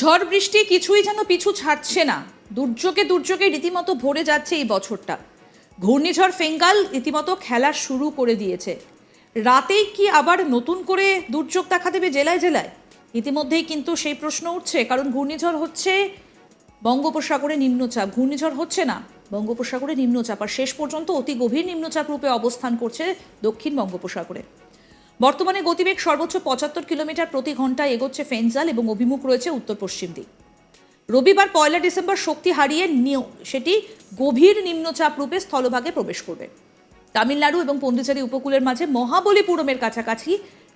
ঝড় বৃষ্টি কিছুই যেন পিছু ছাড়ছে না। দুর্যোগে দুর্যোগে রীতিমতো ভরে যাচ্ছে এই বছরটা। ঘূর্ণিঝড় ফেঙ্গাল রীতিমতো খেলা শুরু করে দিয়েছে। রাতেই কি আবার নতুন করে দুর্যোগ দেখা দেবে জেলায় জেলায়? ইতিমধ্যেই কিন্তু সেই প্রশ্ন উঠছে, কারণ ঘূর্ণিঝড় হচ্ছে বঙ্গোপসাগরে নিম্নচাপ। ঘূর্ণিঝড় হচ্ছে না, বঙ্গোপসাগরে নিম্নচাপ। আর শেষ পর্যন্ত অতি গভীর নিম্নচাপ রূপে অবস্থান করছে দক্ষিণ বঙ্গোপসাগরে। বর্তমানে গতিবেগ সর্বোচ্চ পঁচাত্তর কিলোমিটার প্রতি ঘন্টায় এগোচ্ছে ফেনজাল এবং অভিমুখ রয়েছে উত্তর পশ্চিম দিক। রবিবার পয়লা ডিসেম্বর শক্তি হারিয়ে সেটি গভীর নিম্নচাপ রূপে স্থলভাগে প্রবেশ করবে। তামিলনাড়ু এবং পন্ডিচেরি উপকূলের মাঝে মহাবলীপুরমের কাছাকাছি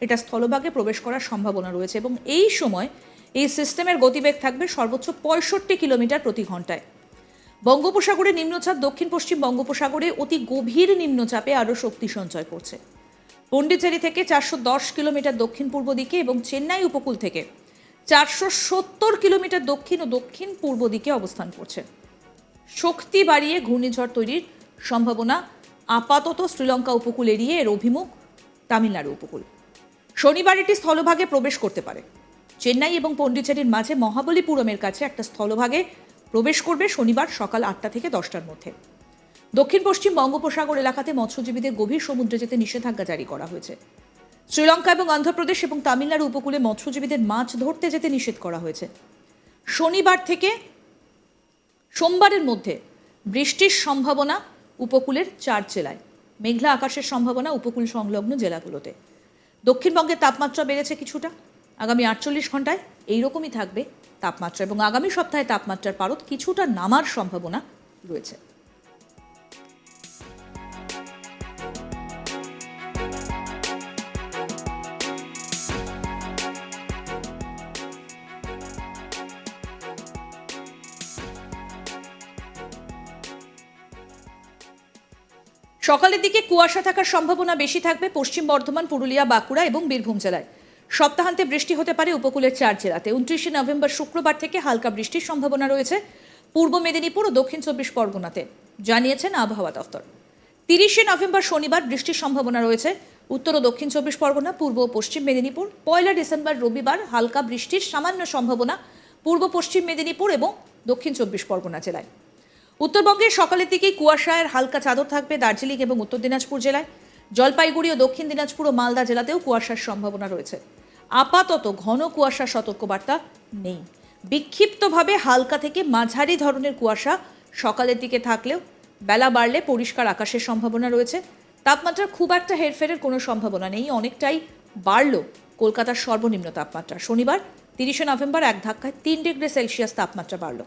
এটা স্থলভাগে প্রবেশ করার সম্ভাবনা রয়েছে এবং এই সময় এই সিস্টেমের গতিবেগ থাকবে সর্বোচ্চ পঁয়ষট্টি কিলোমিটার প্রতি ঘন্টায়। বঙ্গোপসাগরে নিম্নচাপ দক্ষিণ পশ্চিম বঙ্গোপসাগরে অতি গভীর নিম্নচাপে আরও শক্তি সঞ্চয় করছে। পন্ডিচেরি থেকে চারশো দশ কিলোমিটার দক্ষিণ পূর্ব দিকে এবং চেন্নাই উপকূল থেকে চারশো সত্তর কিলোমিটার দক্ষিণ ও দক্ষিণ পূর্ব দিকে অবস্থান করছে। শক্তি বাড়িয়ে ঘূর্ণিঝড় তৈরির সম্ভাবনা আপাতত শ্রীলঙ্কা উপকূল এড়িয়ে এর অভিমুখ তামিলনাড়ু উপকূল। শনিবার এটি স্থলভাগে প্রবেশ করতে পারে। চেন্নাই এবং পন্ডিচেরির মাঝে মহাবলীপুরমের কাছে একটা স্থলভাগে প্রবেশ করবে শনিবার সকাল আটটা থেকে দশটার মধ্যে। দক্ষিণ পশ্চিম বঙ্গোপসাগর এলাকাতে মৎস্যজীবীদের গভীর সমুদ্রে যেতে নিষেধাজ্ঞা জারি করা হয়েছে। শ্রীলঙ্কা এবং অন্ধ্রপ্রদেশ এবং তামিলনাড়ু উপকূলে মৎস্যজীবীদের মাছ ধরতে যেতে নিষেধ করা হয়েছে। শনিবার থেকে সোমবারের মধ্যে বৃষ্টির সম্ভাবনা উপকূলের চার জেলায়, মেঘলা আকাশের সম্ভাবনা উপকূল সংলগ্ন জেলাগুলোতে। দক্ষিণবঙ্গের তাপমাত্রা বেড়েছে কিছুটা। আগামী আটচল্লিশ ঘন্টায় এইরকমই থাকবে তাপমাত্রা এবং আগামী সপ্তাহে তাপমাত্রার পারদ কিছুটা নামার সম্ভাবনা রয়েছে। সকালের দিকে কুয়াশা থাকার সম্ভাবনা বেশি থাকবে পশ্চিম বর্ধমান, পুরুলিয়া, বাঁকুড়া এবং বীরভূম জেলায়। সপ্তাহান্তে বৃষ্টি হতে পারে উপকূলের চার জেলাতে। উনত্রিশে নভেম্বর শুক্রবার থেকে হালকা বৃষ্টির সম্ভাবনা রয়েছে পূর্ব মেদিনীপুর ও দক্ষিণ চব্বিশ পরগনাতে, জানিয়েছেন আবহাওয়া দফতর তিরিশে নভেম্বর শনিবার বৃষ্টির সম্ভাবনা রয়েছে উত্তর ও দক্ষিণ চব্বিশ পরগনা, পূর্ব ও পশ্চিম মেদিনীপুর। পয়লা ডিসেম্বর রবিবার হালকা বৃষ্টির সামান্য সম্ভাবনা পূর্ব পশ্চিম মেদিনীপুর এবং দক্ষিণ চব্বিশ পরগনা জেলায়। উত্তরবঙ্গের সকালের দিকেই কুয়াশায় হালকা চাদর থাকবে দার্জিলিং এবং উত্তর দিনাজপুর জেলায়। জলপাইগুড়ি ও দক্ষিণ দিনাজপুর ও মালদা জেলাতেও কুয়াশার সম্ভাবনা রয়েছে। আপাতত ঘন কুয়াশার সতর্কবার্তা নেই। বিক্ষিপ্তভাবে হালকা থেকে মাঝারি ধরনের কুয়াশা সকালের দিকে থাকলেও বেলা বাড়লে পরিষ্কার আকাশের সম্ভাবনা রয়েছে। তাপমাত্রা খুব একটা হেরফেরের কোনো সম্ভাবনা নেই, অনেকটাই বাড়ল কলকাতার সর্বনিম্ন তাপমাত্রা। শনিবার তিরিশে নভেম্বর এক ধাক্কায় তিন ডিগ্রি সেলসিয়াস তাপমাত্রা বাড়ল।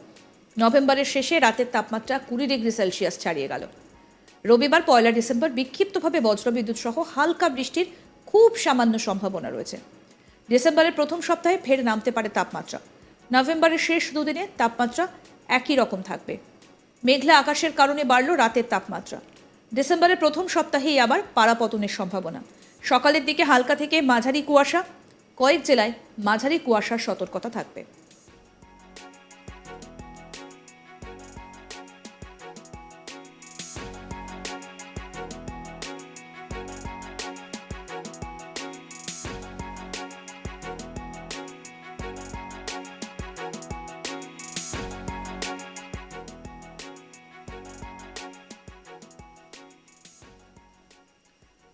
নভেম্বরের শেষে রাতের তাপমাত্রা কুড়ি ডিগ্রি সেলসিয়াস ছাড়িয়ে গেল। রবিবার পয়লা ডিসেম্বর বিক্ষিপ্তভাবে বজ্রবিদ্যুৎ সহ হালকা বৃষ্টির খুব সামান্য সম্ভাবনা রয়েছে। ডিসেম্বরের প্রথম সপ্তাহে ফের নামতে পারে তাপমাত্রা। নভেম্বরের শেষ দুদিনে তাপমাত্রা একই রকম থাকবে। মেঘলা আকাশের কারণে বাড়ল রাতের তাপমাত্রা। ডিসেম্বরের প্রথম সপ্তাহেই আবার পারাপতনের সম্ভাবনা। সকালের দিকে হালকা থেকে মাঝারি কুয়াশা, কয়েক জেলায় মাঝারি কুয়াশার সতর্কতা থাকবে।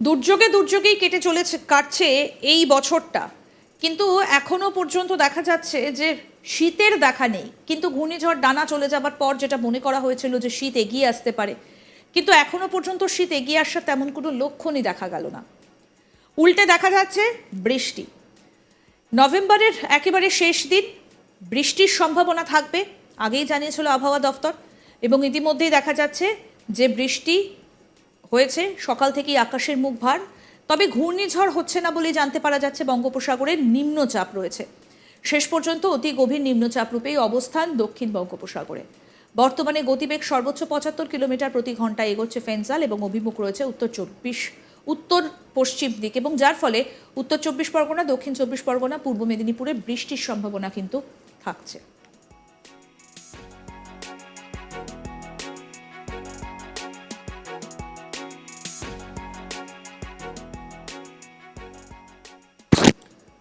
দুর্যোগে দুর্যোগেই কেটে চলেছে, কাটছে এই বছরটা। কিন্তু এখনও পর্যন্ত দেখা যাচ্ছে যে শীতের দেখা নেই। কিন্তু ঘূর্ণিঝড় ডানা চলে যাবার পর যেটা মনে করা হয়েছিল যে শীত এগিয়ে আসতে পারে, কিন্তু এখনও পর্যন্ত শীত এগিয়ে আসার তেমন কোনো লক্ষণই দেখা গেল না। উল্টে দেখা যাচ্ছে বৃষ্টি। নভেম্বরের একেবারে শেষ দিন, বৃষ্টির সম্ভাবনা থাকবে, আগেই জানিয়েছিল আবহাওয়া দফতর, এবং ইতিমধ্যেই দেখা যাচ্ছে যে বৃষ্টি হয়েছে, সকাল থেকেই আকাশের মুখ ভার। তবে ঘূর্ণিঝড় হচ্ছে না বলেই জানতে পারা যাচ্ছে বঙ্গোপসাগরের নিম্নচাপ রয়েছে। শেষ পর্যন্ত অতি গভীর নিম্নচাপ রূপেই অবস্থান দক্ষিণ বঙ্গোপসাগরে। বর্তমানে গতিবেগ সর্বোচ্চ পঁচাত্তর কিলোমিটার প্রতি ঘন্টায় এগোচ্ছে ফেনজাল এবং অভিমুখ রয়েছে উত্তর চব্বিশ, উত্তর পশ্চিম দিক এবং যার ফলে উত্তর চব্বিশ পরগনা, দক্ষিণ চব্বিশ পরগনা, পূর্ব মেদিনীপুরে বৃষ্টির সম্ভাবনা কিন্তু থাকছে।